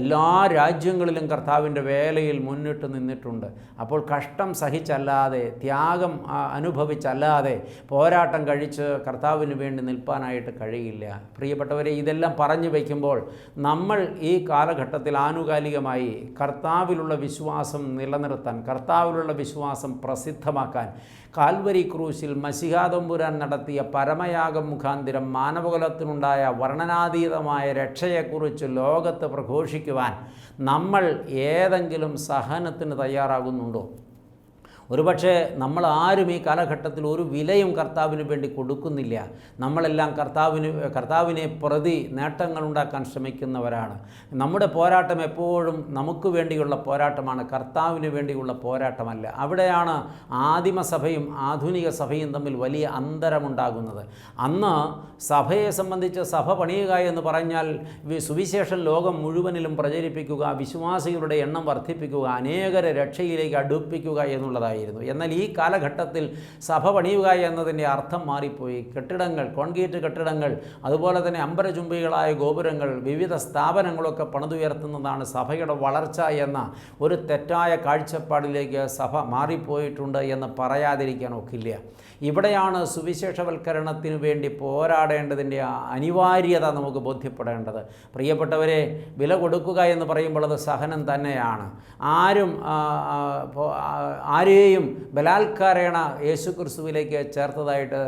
Speaker 1: എല്ലാ രാജ്യങ്ങളിലും കർത്താവിന്റെ വേലയിൽ മുന്നിട്ട് നിന്നിട്ടുണ്ട്. അപ്പോൾ കഷ്ടം സഹിച്ചല്ലാതെ ത്യാഗം അനുഭവിച്ചല്ലാതെ പോരാട്ടം കഴിച്ച് കർത്താവിന് വേണ്ടി നിൽപ്പാനായിട്ട് കഴിയില്ല. പ്രിയപ്പെട്ടവരെ ഇതെല്ലാം പറഞ്ഞു വയ്ക്കുമ്പോൾ നമ്മൾ ഈ കാലഘട്ടത്തിൽ ആനുകാലികമായി കർത്താവിലുള്ള വിശ്വാസം നിലനിർത്താൻ കർത്താവിലുള്ള വിശ്വാസം പ്രസിദ്ധമാക്കാൻ കാൽവരി ക്രൂശിൽ മസിഹാതമ്പുരാൻ നടത്തിയ പരമയാഗം മുഖാന്തിരം മാനവകുലത്തിനുണ്ടായ വർണനാതീതമായ രക്ഷയെക്കുറിച്ച് ലോകത്ത് പ്രഘോഷിക്കുവാൻ നമ്മൾ ഏതെങ്കിലും സഹനത്തിന് തയ്യാറാകുന്നുണ്ടോ? ഒരുപക്ഷെ നമ്മൾ ആരും ഈ കാലഘട്ടത്തിൽ ഒരു വിലയും കർത്താവിന് വേണ്ടി കൊടുക്കുന്നില്ല. നമ്മളെല്ലാം കർത്താവിന് കർത്താവിനെ പ്രതി നേട്ടങ്ങൾ ഉണ്ടാക്കാൻ ശ്രമിക്കുന്നവരാണ്. നമ്മുടെ പോരാട്ടം എപ്പോഴും നമുക്ക് വേണ്ടിയുള്ള പോരാട്ടമാണ് കർത്താവിന് വേണ്ടിയുള്ള പോരാട്ടമല്ല. അവിടെയാണ് ആദിമസഭയും ആധുനിക സഭയും തമ്മിൽ വലിയ അന്തരമുണ്ടാകുന്നത്. അന്ന് സഭയെ സംബന്ധിച്ച് സഭ പണിയുക എന്ന് പറഞ്ഞാൽ സുവിശേഷം ലോകം മുഴുവനിലും പ്രചരിപ്പിക്കുക വിശ്വാസികളുടെ എണ്ണം വർദ്ധിപ്പിക്കുക അനേകരെ രക്ഷയിലേക്ക് അടുപ്പിക്കുക എന്നുള്ളതായിരുന്നു. എന്നാൽ ഈ കാലഘട്ടത്തിൽ സഭ പണിയുക എന്നതിന്റെ അർത്ഥം മാറിപ്പോയി. കെട്ടിടങ്ങൾ കോൺക്രീറ്റ് കെട്ടിടങ്ങൾ അതുപോലെ തന്നെ അമ്പരചുംബികളായ ഗോപുരങ്ങൾ വിവിധ സ്ഥാപനങ്ങളൊക്കെ പണിതുയർത്തുന്നതാണ് സഭയുടെ വളർച്ച എന്ന ഒരു തെറ്റായ കാഴ്ചപ്പാടിലേക്ക് സഭ മാറിപ്പോയിട്ടുണ്ട് എന്ന് പറയാതിരിക്കാൻ ഒക്കില്ല. ഇവിടെയാണ് സുവിശേഷവൽക്കരണത്തിന് വേണ്ടി പോരാടേണ്ടതിന്റെ അനിവാര്യത നമുക്ക് ബോധ്യപ്പെടേണ്ടത്. പ്രിയപ്പെട്ടവരെ വില കൊടുക്കുക എന്ന് പറയുമ്പോൾ അത് സഹനം തന്നെയാണ്. ആരും ആ, ആരെയും ബലാത്കാരേണ യേശുക്രിസ്തുവിലേക്ക് ചേർത്തതായിട്ട്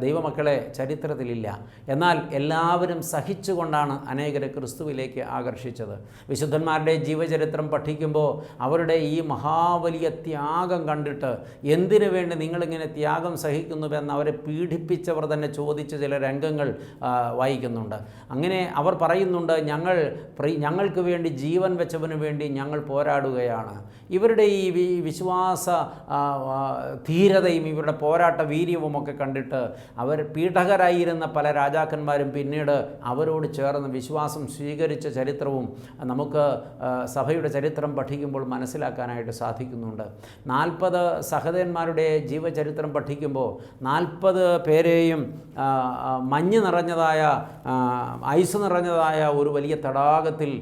Speaker 1: ദൈവമക്കളെ ചരിത്രത്തിലില്ല. എന്നാൽ എല്ലാവരും സഹിച്ചുകൊണ്ടാണ് അനേകരെ ക്രിസ്തുവിലേക്ക് ആകർഷിച്ചത്. വിശുദ്ധന്മാരുടെ ജീവചരിത്രം പഠിക്കുമ്പോൾ അവരുടെ ഈ മഹാവലിയ ത്യാഗം കണ്ടിട്ട് എന്തിനു വേണ്ടി നിങ്ങളിങ്ങനെ ത്യാഗം സഹിക്കുന്നുവെന്ന് അവരെ പീഡിപ്പിച്ചവർ തന്നെ ചോദിച്ച ചില രംഗങ്ങൾ വായിക്കുന്നുണ്ട്. അങ്ങനെ അവർ പറയുന്നുണ്ട് ഞങ്ങൾ ഞങ്ങൾക്ക് വേണ്ടി ജീവൻ വെച്ചവന് വേണ്ടി ഞങ്ങൾ പോരാടുകയാണ്. ഇവരുടെ ഈ വിശ്വാസ ധീരതയും ഇവരുടെ പോരാട്ട വീര്യവും ഒക്കെ കണ്ടിട്ട് അവർ പീഠകരായിരുന്ന പല രാജാക്കന്മാരും പിന്നീട് അവരോട് ചേർന്ന് വിശ്വാസം സ്വീകരിച്ച ചരിത്രവും നമുക്ക് സഭയുടെ ചരിത്രം പഠിക്കുമ്പോൾ മനസ്സിലാക്കാനായിട്ട് സാധിക്കുന്നുണ്ട്. നാൽപ്പത് സഹതന്മാരുടെ ജീവചരിത്രം പഠിക്കുമ്പോൾ നാൽപ്പത് പേരെയും മഞ്ഞ് നിറഞ്ഞതായ ഐസ് നിറഞ്ഞതായ ഒരു വലിയ തടാകത്തിൽ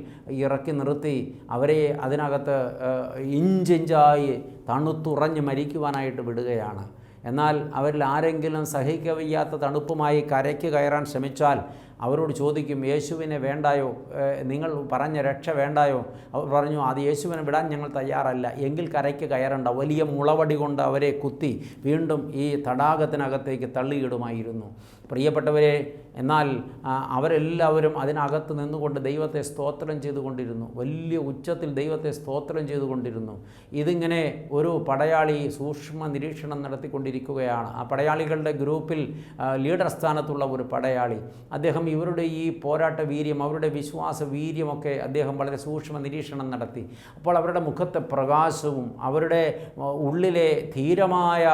Speaker 1: ഇറക്കി നിർത്തി അവരെ അതിനകത്ത് ഇഞ്ചിഞ്ചായി തണുത്തുറഞ്ഞ് മരിക്കുവാനായിട്ട് വിടുകയാണ്. എന്നാൽ അവരിൽ ആരെങ്കിലും സഹിക്കവയ്യാത്ത തണുപ്പുമായി കരയ്ക്ക് കയറാൻ ശ്രമിച്ചാൽ അവരോട് ചോദിക്കും യേശുവിനെ വേണ്ടായോ? നിങ്ങൾ പറഞ്ഞ രക്ഷ വേണ്ടായോ? അവർ പറഞ്ഞു അത് യേശുവിനെ വിടാൻ ഞങ്ങൾ തയ്യാറല്ല. എങ്കിൽ കരയ്ക്ക് കയറണ്ട. വലിയ മുളവടി കൊണ്ട് അവരെ കുത്തി വീണ്ടും ഈ തടാകത്തിനകത്തേക്ക് തള്ളിയിടുമായിരുന്നു. പ്രിയപ്പെട്ടവരെ എന്നാൽ അവരെല്ലാവരും അതിനകത്ത് നിന്നുകൊണ്ട് ദൈവത്തെ സ്തോത്രം ചെയ്തുകൊണ്ടിരുന്നു. വലിയ ഉച്ചത്തിൽ ദൈവത്തെ സ്തോത്രം ചെയ്തുകൊണ്ടിരുന്നു. ഇതിങ്ങനെ ഒരു പടയാളി സൂക്ഷ്മ നിരീക്ഷണം നടത്തിക്കൊണ്ടിരിക്കുകയാണ്. ആ പടയാളികളുടെ ഗ്രൂപ്പിൽ ലീഡർ സ്ഥാനത്തുള്ള ഒരു പടയാളി. അദ്ദേഹം ഇവരുടെ ഈ പോരാട്ട വീര്യം അവരുടെ വിശ്വാസ വീര്യമൊക്കെ അദ്ദേഹം വളരെ സൂക്ഷ്മ നിരീക്ഷണം നടത്തി. അപ്പോൾ അവരുടെ മുഖത്തെ പ്രകാശവും അവരുടെ ഉള്ളിലെ ധീരമായ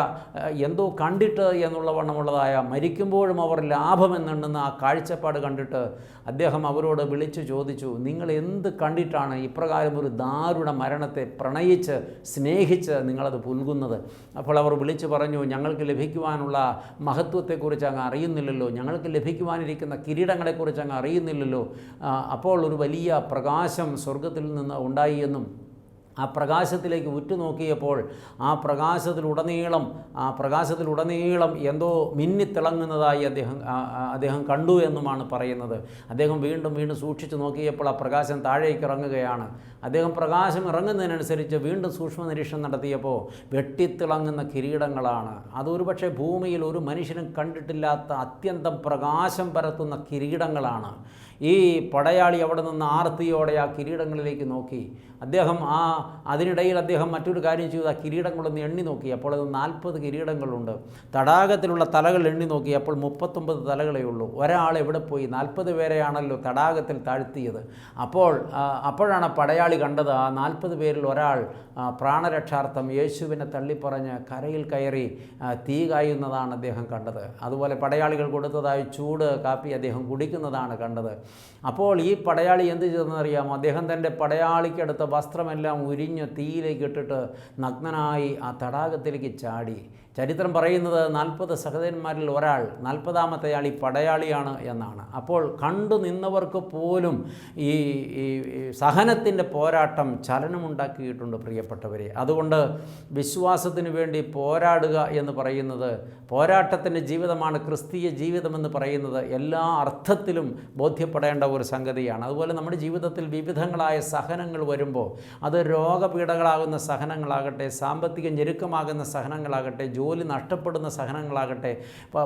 Speaker 1: എന്തോ കണ്ടിട്ട് എന്നുള്ള വണ്ണമുള്ളതായ മരിക്കുമ്പോഴും അവർ ലാഭമെന്നുണ്ടെന്ന ആ കാഴ്ചപ്പാട് കണ്ടിട്ട് അദ്ദേഹം അവരോട് വിളിച്ചു ചോദിച്ചു നിങ്ങൾ എന്ത് കണ്ടിട്ടാണ് ഇപ്രകാരം ഒരു ദാരുണ മരണത്തെ പ്രണയിച്ച് സ്നേഹിച്ച് നിങ്ങളത് പുൽകുന്നത്? അപ്പോൾ അവർ വിളിച്ചു പറഞ്ഞു ഞങ്ങൾക്ക് ലഭിക്കുവാനുള്ള മഹത്വത്തെക്കുറിച്ച് അങ്ങ് അറിയുന്നില്ലല്ലോ ഞങ്ങൾക്ക് ലഭിക്കുവാനിരിക്കുന്ന കിരീടങ്ങളെക്കുറിച്ച് അങ്ങ് അറിയുന്നില്ലല്ലോ. അപ്പോൾ ഒരു വലിയ പ്രകാശം സ്വർഗത്തിൽ നിന്ന് ഉണ്ടായി എന്നും ആ പ്രകാശത്തിലേക്ക് ഉറ്റുനോക്കിയപ്പോൾ ആ പ്രകാശത്തിലുടനീളം ആ പ്രകാശത്തിലുടനീളം എന്തോ മിന്നിത്തിളങ്ങുന്നതായി അദ്ദേഹം അദ്ദേഹം കണ്ടു എന്നുമാണ് പറയുന്നത്. അദ്ദേഹം വീണ്ടും വീണ്ടും സൂക്ഷിച്ചു നോക്കിയപ്പോൾ ആ പ്രകാശം താഴേക്ക് ഇറങ്ങുകയാണ്. അദ്ദേഹം പ്രകാശം ഇറങ്ങുന്നതിനനുസരിച്ച് വീണ്ടും സൂക്ഷ്മ നിരീക്ഷണം നടത്തിയപ്പോൾ വെട്ടിത്തിളങ്ങുന്ന കിരീടങ്ങളാണ്. അതൊരു പക്ഷേ ഭൂമിയിൽ ഒരു മനുഷ്യനും കണ്ടിട്ടില്ലാത്ത അത്യന്തം പ്രകാശം പരത്തുന്ന കിരീടങ്ങളാണ്. ഈ പടയാളി അവിടെ നിന്ന് ആർത്തിയോടെ ആ കിരീടങ്ങളിലേക്ക് നോക്കി. അദ്ദേഹം ആ അതിനിടയിൽ അദ്ദേഹം മറ്റൊരു കാര്യം ചെയ്തു. ആ കിരീടങ്ങളൊന്ന് എണ്ണി നോക്കി. അപ്പോൾ അത് നാൽപ്പത് കിരീടങ്ങളുണ്ട്. തടാകത്തിലുള്ള തലകൾ എണ്ണി നോക്കി. അപ്പോൾ മുപ്പത്തൊമ്പത് തലകളേ ഉള്ളൂ. ഒരാൾ എവിടെ പോയി? നാൽപ്പത് പേരെയാണല്ലോ തടാകത്തിൽ താഴ്ത്തിയത്. അപ്പോൾ അപ്പോഴാണ് പടയാളി കണ്ടത്. ആ നാൽപ്പത് പേരിൽ ഒരാൾ പ്രാണരക്ഷാർത്ഥം യേശുവിനെ തള്ളിപ്പറഞ്ഞ് കരയിൽ കയറി തീ കായുന്നതാണ് അദ്ദേഹം കണ്ടത്. അതുപോലെ പടയാളികൾ കൊടുത്തതായി ചൂട് കാപ്പി അദ്ദേഹം കുടിക്കുന്നതാണ് കണ്ടത്. അപ്പോൾ ഈ പടയാളി എന്ത് ചെയ്തെന്നറിയാമോ അദ്ദേഹം തന്റെ പടയാളിക്കടുത്ത വസ്ത്രമെല്ലാം ഉരിഞ്ഞ് തീയിലേക്ക് ഇട്ടിട്ട് നഗ്നനായി ആ തടാകത്തിലേക്ക് ചാടി. ചരിത്രം പറയുന്നത് നാൽപ്പത് സഹോദരന്മാരിൽ ഒരാൾ നാൽപ്പതാമത്തെ ആൾ ഈ പടയാളിയാണ് എന്നാണ്. അപ്പോൾ കണ്ടു നിന്നവർക്ക് പോലും ഈ ഈ സഹനത്തിന്റെ പോരാട്ടം ചലനമുണ്ടാക്കിയിട്ടുണ്ട് പ്രിയപ്പെട്ടവരെ. അതുകൊണ്ട് വിശ്വാസത്തിന് വേണ്ടി പോരാടുക എന്ന് പറയുന്നത് പോരാട്ടത്തിന്റെ ജീവിതമാണ് ക്രിസ്തീയ ജീവിതമെന്ന് പറയുന്നത് എല്ലാ അർത്ഥത്തിലും ബോധ്യപ്പെടേണ്ട ഒരു സംഗതിയാണ്. അതുപോലെ നമ്മുടെ ജീവിതത്തിൽ വിവിധങ്ങളായ സഹനങ്ങൾ വരുമ്പോൾ അത് രോഗപീഠകളാകുന്ന സഹനങ്ങളാകട്ടെ സാമ്പത്തിക ഞെരുക്കമാകുന്ന സഹനങ്ങളാകട്ടെ ജോലി നഷ്ടപ്പെടുന്ന സഹനങ്ങളാകട്ടെ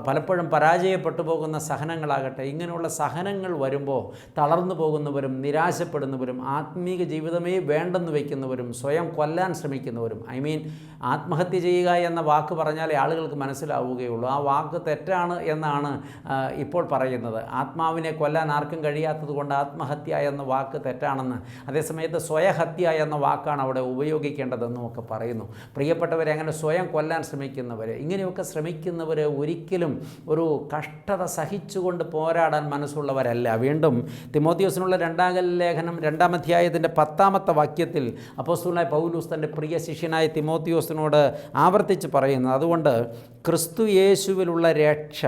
Speaker 1: പലപ്പോഴും പരാജയപ്പെട്ടു പോകുന്ന സഹനങ്ങളാകട്ടെ ഇങ്ങനെയുള്ള സഹനങ്ങൾ വരുമ്പോൾ തളർന്നു പോകുന്നവരും നിരാശപ്പെടുന്നവരും ആത്മീക ജീവിതമേ വേണ്ടെന്ന് വയ്ക്കുന്നവരും സ്വയം കൊല്ലാൻ ശ്രമിക്കുന്നവരും ഐ മീൻ ആത്മഹത്യ ചെയ്യുക എന്ന വാക്ക് പറഞ്ഞാലേ ആളുകൾക്ക് മനസ്സിലാവുകയുള്ളൂ. ആ വാക്ക് തെറ്റാണ് എന്നാണ് ഇപ്പോൾ പറയുന്നത്. ആത്മാവിനെ കൊല്ലാൻ ആർക്കും കഴിയാത്തത് കൊണ്ട് ആത്മഹത്യ എന്ന വാക്ക് തെറ്റാണെന്ന് അതേസമയത്ത് സ്വയഹത്യ എന്ന വാക്കാണ് അവിടെ ഉപയോഗിക്കേണ്ടതെന്നും ഒക്കെ പറയുന്നു. പ്രിയപ്പെട്ടവരെ അങ്ങനെ സ്വയം കൊല്ലാൻ ശ്രമിക്കുന്നവർ ഇങ്ങനെയൊക്കെ ശ്രമിക്കുന്നവർ ഒരിക്കലും ഒരു കഷ്ടത സഹിച്ചുകൊണ്ട് പോരാടാൻ മനസ്സുള്ളവരല്ല. വീണ്ടും തിമോത്തിയോസിനുള്ള രണ്ടാം ലേഖനം രണ്ടാം അധ്യായത്തിന്റെ പത്താമത്തെ വാക്യത്തിൽ അപ്പോസ്തലനായ പൗലൂസ് തന്റെ പ്രിയ ശിഷ്യനായ തിമോത്തിയോസിനോട് ആവർത്തിച്ച് പറയുന്നത് അതുകൊണ്ട് ക്രിസ്തു യേശുവിലുള്ള രക്ഷ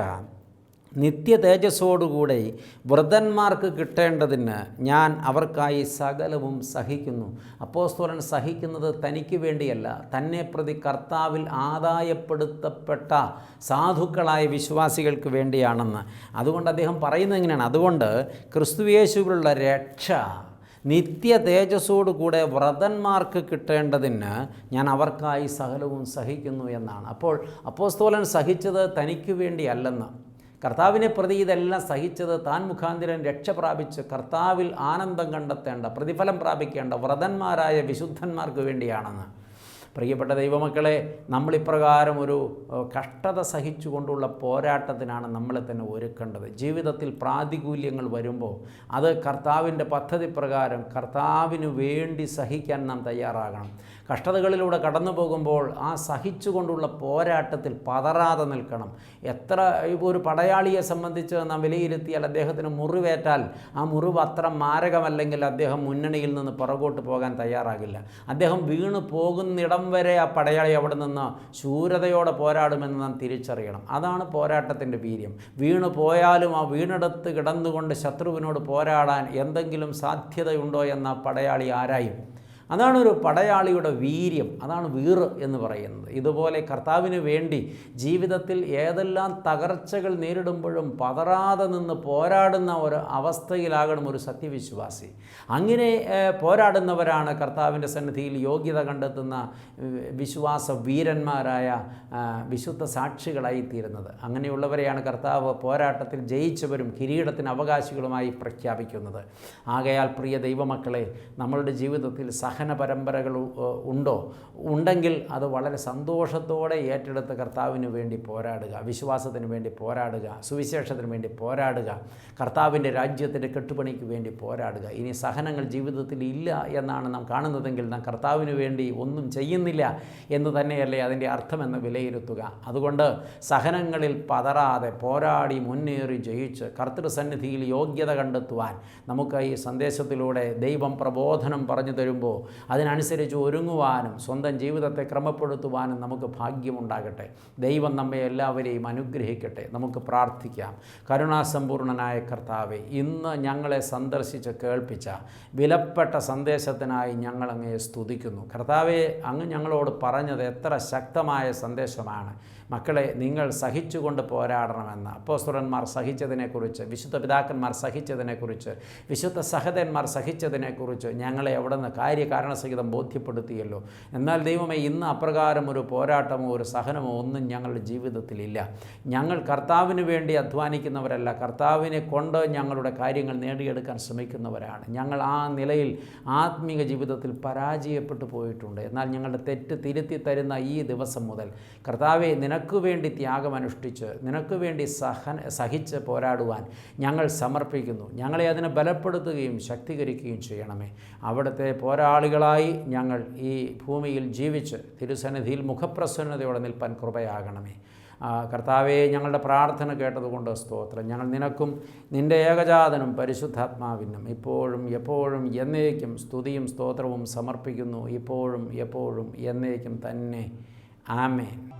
Speaker 1: നിത്യ തേജസ്സോടുകൂടെ വ്രതന്മാർക്ക് കിട്ടേണ്ടതിന് ഞാൻ അവർക്കായി സകലവും സഹിക്കുന്നു. അപ്പോസ്തോലൻ സഹിക്കുന്നത് തനിക്ക് വേണ്ടിയല്ല. തന്നെ പ്രതി കർത്താവിൽ ആദായപ്പെടുത്തപ്പെട്ട സാധുക്കളായ വിശ്വാസികൾക്ക് വേണ്ടിയാണെന്ന്. അതുകൊണ്ട് അദ്ദേഹം പറയുന്നത് എങ്ങനെയാണ്? അതുകൊണ്ട് ക്രിസ്തുവേശുവിലുള്ള രക്ഷ നിത്യ തേജസ്സോടുകൂടെ വ്രതന്മാർക്ക് കിട്ടേണ്ടതിന് ഞാൻ അവർക്കായി സകലവും സഹിക്കുന്നു എന്നാണ്. അപ്പോൾ അപ്പോസ്തോലൻ സഹിച്ചത് തനിക്ക് വേണ്ടിയല്ലെന്ന്. കർത്താവിനെ പ്രതി ഇതെല്ലാം സഹിച്ചത് താൻ മുഖാന്തിരം രക്ഷ പ്രാപിച്ച് കർത്താവിൽ ആനന്ദം കണ്ടെത്തേണ്ട പ്രതിഫലം പ്രാപിക്കേണ്ട വ്രതന്മാരായ വിശുദ്ധന്മാർക്ക് വേണ്ടിയാണെന്ന്. പ്രിയപ്പെട്ട ദൈവമക്കളെ നമ്മളിപ്രകാരം ഒരു കഷ്ടത സഹിച്ചുകൊണ്ടുള്ള പോരാട്ടത്തിനാണ് നമ്മളെ തന്നെ ഒരുക്കേണ്ടത്. ജീവിതത്തിൽ പ്രാതികൂല്യങ്ങൾ വരുമ്പോൾ അത് കർത്താവിന്റെ പദ്ധതി പ്രകാരം കർത്താവിന് വേണ്ടി സഹിക്കാൻ നാം തയ്യാറാകണം. കഷ്ടതകളിലൂടെ കടന്നു പോകുമ്പോൾ ആ സഹിച്ചുകൊണ്ടുള്ള പോരാട്ടത്തിൽ പതറാതെ നിൽക്കണം. എത്ര ഇപ്പോൾ ഒരു പടയാളിയെ സംബന്ധിച്ച് നാം വിലയിരുത്തിയാൽ അദ്ദേഹത്തിന് മുറിവേറ്റാൽ ആ മുറിവ് അത്ര മാരകമല്ലെങ്കിൽ അദ്ദേഹം മുന്നണിയിൽ നിന്ന് പുറകോട്ട് പോകാൻ തയ്യാറാകില്ല. അദ്ദേഹം വീണ് പോകുന്നിടം വരെ ആ പടയാളി അവിടെ നിന്ന് ശൂരതയോടെ പോരാടുമെന്ന് നാം തിരിച്ചറിയണം. അതാണ് പോരാട്ടത്തിന്റെ വീര്യം. വീണു പോയാലും ആ വീണെടുത്ത് കിടന്നുകൊണ്ട് ശത്രുവിനോട് പോരാടാൻ എന്തെങ്കിലും സാധ്യതയുണ്ടോ എന്ന പടയാളി ആരായും അതാണ് ഒരു പടയാളിയുടെ വീര്യം അതാണ് വീറ് എന്ന് പറയുന്നത്. ഇതുപോലെ കർത്താവിന് വേണ്ടി ജീവിതത്തിൽ ഏതെല്ലാം തകർച്ചകൾ നേരിടുമ്പോഴും പതറാതെ നിന്ന് പോരാടുന്ന ഒരു അവസ്ഥയിലാകണം ഒരു സത്യവിശ്വാസി. അങ്ങനെ പോരാടുന്നവരാണ് കർത്താവിന്റെ സന്നിധിയിൽ യോഗ്യത കണ്ടെത്തുന്ന വിശ്വാസ വീരന്മാരായ വിശുദ്ധ സാക്ഷികളായി തീരുന്നത്. അങ്ങനെയുള്ളവരെയാണ് കർത്താവ് പോരാട്ടത്തിൽ ജയിച്ചവരും കിരീടത്തിന് അവകാശികളുമായി പ്രഖ്യാപിക്കുന്നത്. ആകയാൽ പ്രിയ ദൈവമക്കളെ നമ്മളുടെ ജീവിതത്തിൽ സഹന പരമ്പരകൾ ഉണ്ടോ? ഉണ്ടെങ്കിൽ അത് വളരെ സന്തോഷത്തോടെ ഏറ്റെടുത്ത് കർത്താവിന് വേണ്ടി പോരാടുക വിശ്വാസത്തിന് വേണ്ടി പോരാടുക സുവിശേഷത്തിന് വേണ്ടി പോരാടുക കർത്താവിന്റെ രാജ്യത്തിന്റെ കെട്ടുപണിക്ക് വേണ്ടി പോരാടുക. ഇനി സഹനങ്ങൾ ജീവിതത്തിൽ ഇല്ല എന്നാണ് നാം കാണുന്നതെങ്കിൽ നാം കർത്താവിന് വേണ്ടി ഒന്നും ചെയ്യുന്നില്ല എന്ന് തന്നെയല്ലേ അതിന്റെ അർത്ഥമെന്ന് വിലയിരുത്തുക. അതുകൊണ്ട് സഹനങ്ങളിൽ പതറാതെ പോരാടി മുന്നേറി ജയിച്ച് കർത്തൃസന്നിധിയിൽ യോഗ്യത കണ്ടെത്തുവാൻ നമുക്ക് ഈ സന്ദേശത്തിലൂടെ ദൈവം പ്രബോധനം പറഞ്ഞു തരുമ്പോൾ അതിനനുസരിച്ച് ഒരുങ്ങുവാനും സ്വന്തം ജീവിതത്തെ ക്രമപ്പെടുത്തുവാനും നമുക്ക് ഭാഗ്യമുണ്ടാകട്ടെ. ദൈവം നമ്മെ എല്ലാവരെയും അനുഗ്രഹിക്കട്ടെ. നമുക്ക് പ്രാർത്ഥിക്കാം. കരുണാസമ്പൂർണനായ കർത്താവെ ഇന്ന് ഞങ്ങളെ സന്ദർശിച്ച് കേൾപ്പിച്ച വിലപ്പെട്ട സന്ദേശത്തിനായി ഞങ്ങൾ അങ്ങയെ സ്തുതിക്കുന്നു. കർത്താവെ അങ്ങ് ഞങ്ങളോട് പറഞ്ഞത് എത്ര ശക്തമായ സന്ദേശമാണ്. മക്കളെ നിങ്ങൾ സഹിച്ചുകൊണ്ട് പോരാടണമെന്ന്. അപ്പോസ്തുരന്മാർ സഹിച്ചതിനെക്കുറിച്ച് വിശുദ്ധ പിതാക്കന്മാർ സഹിച്ചതിനെക്കുറിച്ച് വിശുദ്ധ സഹതന്മാർ സഹിച്ചതിനെക്കുറിച്ച് ഞങ്ങളെ അവിടെ നിന്ന് കാര്യകാരണസഹിതം ബോധ്യപ്പെടുത്തിയല്ലോ. എന്നാൽ ദൈവമേ ഇന്ന് അപ്രകാരം ഒരു പോരാട്ടമോ ഒരു സഹനമോ ഒന്നും ഞങ്ങളുടെ ജീവിതത്തിലില്ല. ഞങ്ങൾ കർത്താവിന് വേണ്ടി അധ്വാനിക്കുന്നവരല്ല. കർത്താവിനെ കൊണ്ട് ഞങ്ങളുടെ കാര്യങ്ങൾ നേടിയെടുക്കാൻ ശ്രമിക്കുന്നവരാണ്. ഞങ്ങൾ ആ നിലയിൽ ആത്മീക ജീവിതത്തിൽ പരാജയപ്പെട്ടു പോയിട്ടുണ്ട്. എന്നാൽ ഞങ്ങളുടെ തെറ്റ് തിരുത്തി തരുന്ന ഈ ദിവസം മുതൽ കർത്താവെ നിനക്ക് വേണ്ടി ത്യാഗമനുഷ്ഠിച്ച് നിനക്ക് വേണ്ടി സഹൻ സഹിച്ച് പോരാടുവാൻ ഞങ്ങൾ സമർപ്പിക്കുന്നു. ഞങ്ങളെ അതിനെ ബലപ്പെടുത്തുകയും ശക്തീകരിക്കുകയും ചെയ്യണമേ. അവിടുത്തെ പോരാളികളായി ഞങ്ങൾ ഈ ഭൂമിയിൽ ജീവിച്ച് തിരുസന്നിധിയിൽ മുഖപ്രസന്നതയോടെ നിൽപ്പാൻ കൃപയാകണമേ. കർത്താവെ ഞങ്ങളുടെ പ്രാർത്ഥന കേട്ടതുകൊണ്ട് സ്തോത്രം. ഞങ്ങൾ നിനക്കും നിന്റെ ഏകജാതനും പരിശുദ്ധാത്മാവിനും ഇപ്പോഴും എപ്പോഴും എന്നേക്കും സ്തുതിയും സ്തോത്രവും സമർപ്പിക്കുന്നു. ഇപ്പോഴും എപ്പോഴും എന്നേക്കും തന്നെ. ആമേൻ.